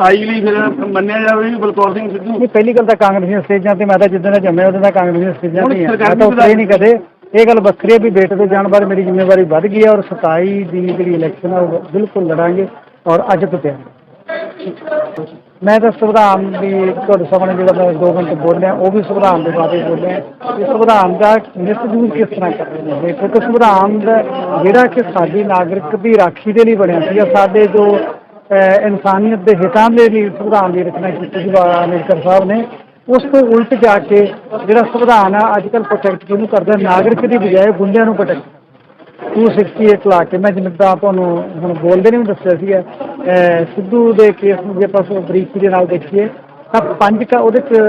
27 ਲਈ ਫਿਰ ਮੰਨਿਆ ਜਾਵੇ ਵੀ ਬਲਕੌਰ ਸਿੰਘ ਸਿੱਧੂ। ਨਹੀਂ ਪਹਿਲੀ ਗੱਲ ਤਾਂ ਕਾਂਗਰਸ ਸਟੇਜਾਂ ਤੇ ਮੈਂ ਤਾਂ ਜਿੱਦਾਂ ਦਾ ਜੰਮਿਆ ਉਦੋਂ ਦਾ ਕਾਂਗਰਸ ਸਟੇਜਾਂ ਤੇ ਹੀ ਮੈਂ ਤਾਂ ਉੱਥੇ ਹੀ ਨਹੀਂ ਕਦੇ ਇਹ ਗੱਲ ਵੱਖਰੀ ਹੈ ਵੀ ਬੇਟੇ ਦੇ ਜਾਣ ਬਾਰੇ ਮੇਰੀ ਜ਼ਿੰਮੇਵਾਰੀ ਵੱਧ ਗਈ ਹੈ ਔਰ 27 ਦੀ ਜਿਹੜੀ ਇਲੈਕਸ਼ਨ ਹੈ ਉਹ ਬਿਲਕੁਲ ਲੜਾਂਗੇ ਔਰ ਅੱਜ ਤੋਂ ਤਿਆਰ। ਮੈਂ ਤਾਂ ਸੰਵਿਧਾਨ ਦੀ ਤੁਹਾਡੇ ਸਾਹਮਣੇ ਜਿਹੜਾ ਮੈਂ ਦੋ ਮਿੰਟ ਬੋਲਿਆ ਉਹ ਵੀ ਸੰਵਿਧਾਨ ਦੇ ਬਾਰੇ ਬੋਲਿਆ। ਕਿ ਸੰਵਿਧਾਨ ਦਾ ਮਿਸਯੂਜ਼ ਕਿਸ ਤਰ੍ਹਾਂ ਕਰ ਰਹੇ ਨੇ? ਕਿਉਂਕਿ ਸੰਵਿਧਾਨ ਦਾ ਜਿਹੜਾ ਕਿ ਸਾਡੀ ਨਾਗਰਿਕ ਦੀ ਰਾਖੀ ਦੇ ਲਈ ਬਣਿਆ ਸੀ ਸਾਡੇ ਜੋ ਇਨਸਾਨੀਅਤ ਦੇ ਹਿੱਤਾਂ ਦੇ ਲਈ ਸੰਵਿਧਾਨ ਦੀ ਰਚਨਾ ਕੀਤੀ ਸੀ, ਬਾਬਾ ਅੰਬੇਡਕਰ ਸਾਹਿਬ ਨੇ। ਉਸ ਤੋਂ ਉਲਟ ਜਾ ਕੇ ਜਿਹੜਾ ਸੰਵਿਧਾਨ ਆ ਅੱਜ ਕੱਲ੍ਹ ਪ੍ਰੋਟੈਕਟ ਕਿਹਨੂੰ ਕਰਦਾ, ਨਾਗਰਿਕ ਦੀ ਬਜਾਏ ਗੁੰਡਿਆਂ ਨੂੰ ਪ੍ਰੋਟੈਕਟ 268 ਲਾ ਕੇ, ਮੈਂ ਜਿੱਦਾਂ ਤੁਹਾਨੂੰ ਹੁਣ ਬੋਲਦੇ ਨੇ ਵੀ ਦੱਸਿਆ ਸੀਗਾ। ਸਿੱਧੂ ਦੇ ਕੇਸ ਨੂੰ ਜੇ ਆਪਾਂ ਬਰੀਕੀ ਦੇ ਨਾਲ ਦੇਖੀਏ, ਤਾਂ ਪੰਜ ਕ ਉਹਦੇ ਚ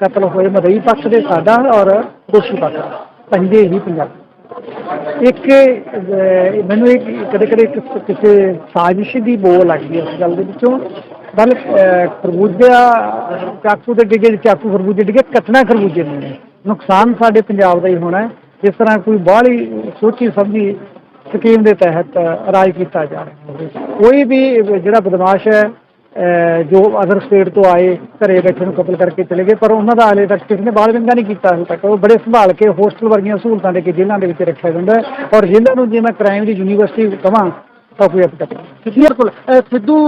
ਕਤਲ ਹੋਏ ਮਦਈ ਪੱਖ ਦੇ, ਸਾਡਾ ਔਰ ਦੋਸ਼ੀ ਪੱਖ। ਦਾ। ਪੰਜੇ ਹੀ ਪੰਜਾਬ। ਇੱਕ ਮੈਨੂੰ ਇੱਕ, ਕਦੇ ਕਦੇ ਕਿਸੇ ਸਾਜ਼ਿਸ਼ ਦੀ ਬੋਲ ਲੱਗਦੀ ਹੈ ਇਸ ਗੱਲ ਦੇ ਵਿੱਚੋਂ। ਬਲ ਖਰਬੂਜਾ ਚਾਕੂ ਦੇ ਡਿੱਗੇ, ਚਾਕੂ ਖਰਬੂਜੇ ਡਿੱਗੇ, ਕੱਟਣਾ ਖਰਬੂਜੇ ਨੂੰ ਨੁਕਸਾਨ ਸਾਡੇ ਪੰਜਾਬ ਦਾ ਹੀ ਹੋਣਾ ਹੈ। ਜਿਸ ਤਰ੍ਹਾਂ ਕੋਈ ਬਾਹਲੀ ਸੋਚੀ ਸਮਝੀ ਸਕੀਮ ਦੇ ਤਹਿਤ ਰਾਜ ਕੀਤਾ ਜਾ ਰਿਹਾ ਕੋਈ ਵੀ ਜਿਹੜਾ ਬਦਮਾਸ਼ ਹੈ ਜੋ ਅਦਰ ਸਟੇਟ ਤੋਂ ਆਏ, ਘਰੇ ਬੈਠੇ ਨੂੰ ਕਤਲ ਕਰਕੇ ਚਲੇ ਗਏ, ਪਰ ਉਹਨਾਂ ਦਾ ਹਾਲੇ ਤੱਕ ਕਿਸੇ ਨੇ ਬਾਲ ਵਿੰਗਾ ਨਹੀਂ ਕੀਤਾ ਹਾਲੇ ਤੱਕ। ਉਹ ਬੜੇ ਸੰਭਾਲ ਕੇ ਹੋਸਟਲ ਵਰਗੀਆਂ ਸਹੂਲਤਾਂ ਦੇ ਕੇ ਜੇਲ੍ਹਾਂ ਦੇ ਵਿੱਚ ਰੱਖਿਆ ਜਾਂਦਾ ਔਰ ਜੇਲ੍ਹਾਂ ਨੂੰ ਜੇ ਮੈਂ ਕ੍ਰਾਈਮ ਦੀ ਯੂਨੀਵਰਸਿਟੀ ਕਵਾਂ, ਤਾਂ ਕੋਈ ਅਪਡੇਟ ਨਹੀਂ। ਬਿਲਕੁਲ ਸਿੱਧੂ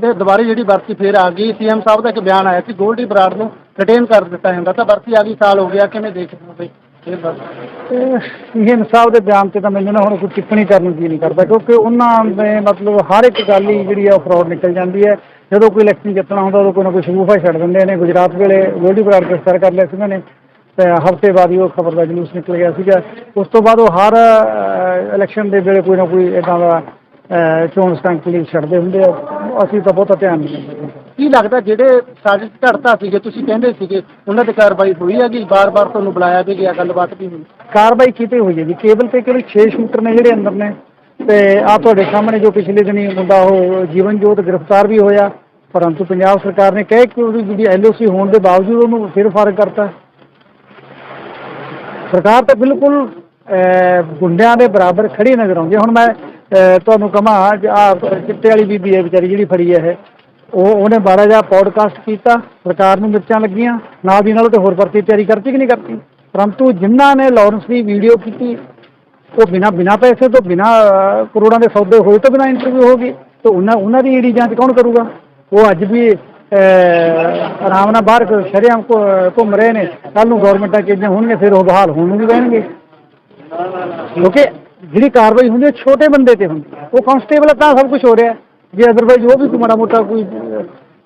ਦੇ ਦੁਬਾਰੇ ਜਿਹੜੀ ਵਰਤੀ ਫੇਰ ਆ ਗਈ। ਸੀਐਮ ਸਾਹਿਬ ਦਾ ਇੱਕ ਬਿਆਨ ਆਇਆ ਸੀ ਗੋਲਡੀ ਬਰਾੜ ਨੂੰ ਰਿਟੇਨ ਕਰ ਦਿੱਤਾ ਜਾਂਦਾ। ਤਾਂ ਵਰਤੀ ਆ ਗਈ, ਸਾਲ ਹੋ ਗਿਆ, ਕਿਵੇਂ ਦੇਖਦੇ ਹੋ ਬਈ ਇਹ ਵਰਤੀ ਇਨਸਾਫ ਦੇ ਬਿਆਨ ਤੇ ਤਾਂ ਮੈਨੂੰ ਨਾ ਹੁਣ ਕੋਈ ਟਿੱਪਣੀ ਕਰਨ ਨੂੰ ਨਹੀਂ ਕਰਦਾ, ਕਿਉਂਕਿ ਉਹਨਾਂ ਦੇ ਮਤਲਬ ਹਰ ਇੱਕ ਗੱਲ ਹੀ ਜਿਹੜੀ ਆ ਫਰਾਡ ਨਿਕਲ ਜਾਂਦੀ ਹੈ। ਜਦੋਂ ਕੋਈ ਇਲੈਕਸ਼ਨ ਜਿੱਤਣਾ ਹੁੰਦਾ, ਉਦੋਂ ਕੋਈ ਨਾ ਕੋਈ ਸ਼ਗੂਫਾ ਛੱਡ ਦਿੰਦੇ ਨੇ। ਗੁਜਰਾਤ ਵੇਲੇ ਗੋਲਡੀ ਬਰਾੜ ਗ੍ਰਿਫਤਾਰ ਕਰ ਲਿਆ ਸੀ ਉਹਨਾਂ ਨੇ, ਤੇ ਹਫ਼ਤੇ ਬਾਅਦ ਹੀ ਉਹ ਖਬਰ ਦਾ ਜਲੂਸ ਨਿਕਲ ਗਿਆ ਸੀਗਾ। ਉਸ ਤੋਂ ਬਾਅਦ ਉਹ ਹਰ ਇਲੈਕਸ਼ਨ ਦੇ ਵੇਲੇ ਕੋਈ ਨਾ ਕੋਈ ਇਦਾਂ ਦਾ ਚੋਣ ਸਟੰਟ ਲਈ ਛੱਡਦੇ ਹੁੰਦੇ ਆ। ਅਸੀਂ ਤਾਂ ਬਹੁਤਾ ਧਿਆਨ ਨਹੀਂ ਦਿੰਦੇ। ਕੀ ਲੱਗਦਾ ਜਿਹੜੇ ਸਾਜ਼ਿਸ਼ ਘੜਤਾ ਸੀਗੇ, ਤੁਸੀਂ ਕਹਿੰਦੇ ਸੀਗੇ, ਉਹਨਾਂ ਤੇ ਕਾਰਵਾਈ ਹੋਈ ਹੈਗੀ? ਬਾਰ-ਬਾਰ ਤੁਹਾਨੂੰ ਬੁਲਾਇਆ ਵੀ ਗਿਆ, ਗੱਲਬਾਤ ਵੀ ਹੋਈ। ਕਾਰਵਾਈ ਕੀਤੀ ਹੋਈ ਹੈ ਜੀ ਕੇਬਲ ਤੇ ਕੇਵਲ 6 ਸ਼ੂਟਰ ਨੇ ਜਿਹੜੇ ਅੰਦਰ ਨੇ ਤੇ ਆ ਤੁਹਾਡੇ ਸਾਹਮਣੇ ਜੋ ਪਿਛਲੇ ਦਿਨੀ ਮੁੰਡਾ ਉਹ ਜੀਵਨ ਜੋਤ ਗ੍ਰਿਫਤਾਰ ਵੀ ਹੋਇਆ, ਪਰੰਤੂ ਪੰਜਾਬ ਸਰਕਾਰ ਨੇ ਕਹੇ ਕਿ ਉਹਦੀ ਜਿਹੜੀ ਐਲਓਸੀ ਹੋਣ ਦੇ ਬਾਵਜੂਦ ਉਹਨੂੰ ਫਿਰ ਫ਼ਰਕ ਕਰਤਾ। ਸਰਕਾਰ ਤਾਂ ਬਿਲਕੁਲ ਗੁੰਡਿਆਂ ਦੇ ਬਰਾਬਰ ਖੜੀ ਨਜ਼ਰ ਆਉਂਦੀ ਹੁਣ ਮੈਂ ਤੁਹਾਨੂੰ ਕਹਾਂ ਆ, ਚਿੱਟੇ ਵਾਲੀ ਬੀਬੀ ਹੈ ਵਿਚਾਰੀ ਜਿਹੜੀ ਫੜੀ ਹੈ ਇਹ। ਉਹ ਉਹਨੇ 12 ਜਾਂ ਪੋਡਕਾਸਟ ਕੀਤਾ ਸਰਕਾਰ ਨੂੰ ਮਿਰਚਾਂ ਲੱਗੀਆਂ, ਨਾਲ ਦੀ ਨਾਲ ਉਹ ਤੇ ਹੋਰ ਭਰਤੀ ਤਿਆਰੀ ਕਰਤੀ ਕਿ ਨਹੀਂ ਕਰਤੀ? ਪਰੰਤੂ ਜਿਨ੍ਹਾਂ ਨੇ ਲਾਰੈਂਸ ਦੀ ਵੀਡੀਓ ਕੀਤੀ, ਉਹ ਬਿਨਾ ਬਿਨਾ ਪੈਸੇ ਤੋਂ, ਬਿਨਾ ਕਰੋੜਾਂ ਦੇ ਸੌਦੇ ਹੋਏ ਤੋਂ ਬਿਨਾ ਇੰਟਰਵਿਊ ਹੋ ਗਈ ਤਾਂ ਉਹਨਾਂ ਉਹਨਾਂ ਦੀ ਈਡੀ ਜਾਂਚ ਕੌਣ ਕਰੂਗਾ? ਉਹ ਅੱਜ ਵੀ ਆਰਾਮ ਨਾਲ ਬਾਹਰ ਸ਼ਰਿਆਮ ਘੁੰਮ ਰਹੇ ਨੇ। ਕੱਲ ਨੂੰ ਗਵਰਨਮੈਂਟਾਂ ਚੀਜ਼ਾਂ ਹੋਣਗੇ ਫਿਰ ਉਹ ਬਹਾਲ ਹੋਣ ਨੂੰ ਵੀ ਬਹਿਣਗੇ ਕਿਉਂਕਿ ਜਿਹੜੀ ਕਾਰਵਾਈ ਹੁੰਦੀ ਹੈ ਛੋਟੇ ਬੰਦੇ ਤੇ ਹੁੰਦੀ ਹੈ। ਉਹ ਕਾਂਸਟੇਬਲ ਤਾਂ ਸਭ ਕੁਝ ਹੋ ਰਿਹਾ। ਜੇ ਅਦਰਵਾਈਜ਼ ਉਹ ਵੀ ਕੋਈ ਮਾੜਾ ਮੋਟਾ ਕੋਈ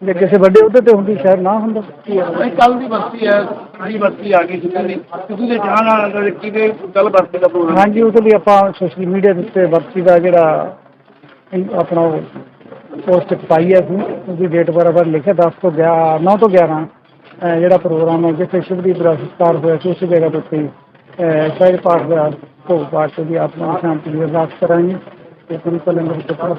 ਜੇ ਕਿਸੇ ਵੱਡੇ ਉਹਦੇ ਤੇ ਹੁੰਦੀ ਸ਼ਾਇਦ ਨਾ ਹੁੰਦਾ। ਨਹੀਂ ਕੱਲ ਦੀ ਵਰਤੀ ਹੈ ਸਾਰੀ ਵਰਤੀ ਆ ਗਈ ਦੀ ਸਿੱਧੂ ਦੇ ਚਾਹ ਨਾਲ ਦੇ ਕੱਲ ਵਰਤੀ ਦਾ ਪ੍ਰੋਗਰਾਮ ਹਾਂਜੀ ਉਹਦੇ ਲਈ ਆਪਾਂ ਸੋਸ਼ਲ ਮੀਡੀਆ ਦੇ ਉੱਤੇ ਵਰਤੀ ਦਾ ਜਿਹੜਾ ਆਪਣਾ ਪੋਸਟ ਪਾਈ ਹੈ ਉਹਦੀ ਡੇਟ ਬਰਾਬਰ ਲਿਖਿਆ 10 ਤੋਂ 11 9 ਤੋਂ 11 ਅਹ ਜਿਹੜਾ ਪ੍ਰੋਗਰਾਮ ਹੈ ਜਿੱਥੇ ਸ਼ਿਵਦੀਪ ਦਾ ਹੋਇਆ ਸੀ ਉਸ ਜਗ੍ਹਾ ਅਹ ਸਹਿਜ ਪਾਠ ਦਾ ਭੋਗ ਪਾਠ ਦੀ ਆਤਮਾ ਸ਼ਾਂਤੀ ਦੀ ਅਰਦਾਸ ਕਰਾਂਗੇ। ਤੇ ਗੁਰੂ ਕਾ ਲੰਗਰ ਦੇ ਤਰਫ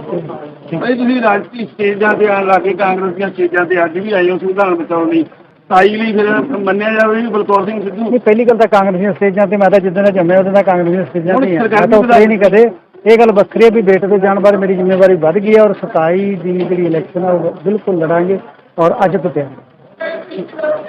ਤੇ ਭਾਈ ਤੁਸੀਂ ਰਾਜਨੀਤੀ ਸਟੇਜਾਂ ਤੇ ਆਣ ਲੱਗੇ ਕਾਂਗਰਸ ਦੀਆਂ ਸਟੇਜਾਂ ਤੇ ਅੱਜ ਵੀ ਆਏ ਹੋ ਸੰਵਿਧਾਨ ਬਚਾਉਣ ਲਈ। 27 ਲਈ ਫਿਰ ਮੰਨਿਆ ਜਾਵੇ ਵੀ ਬਲਕੌਰ ਸਿੰਘ ਸਿੱਧੂ? ਨਹੀਂ ਪਹਿਲੀ ਗੱਲ ਤਾਂ ਕਾਂਗਰਸ ਦੀਆਂ ਸਟੇਜਾਂ ਤੇ ਮੈਂ ਤਾਂ ਜਿੱਦਾਂ ਦਾ ਜੰਮਿਆ ਉਦੋਂ ਦਾ ਕਾਂਗਰਸ ਦੀਆਂ ਸਟੇਜਾਂ ਤੇ। ਮੈਂ ਸਰਕਾਰੀ ਤਾਂ ਹੀ ਨਹੀਂ ਕਦੇ। ਇਹ ਗੱਲ ਵੱਖਰੀ ਹੈ ਵੀ ਬੇਟੇ ਦੇ ਜਾਣ ਬਾਰੇ ਮੇਰੀ ਜ਼ਿੰਮੇਵਾਰੀ ਵੱਧ ਗਈ ਹੈ ਔਰ 27 ਦੀ ਜਿਹੜੀ ਇਲੈਕਸ਼ਨ ਹੈ ਉਹ ਬਿਲਕੁਲ ਲੜਾਂਗੇ ਔਰ ਅੱਜ ਤੋਂ ਤਿਆਰ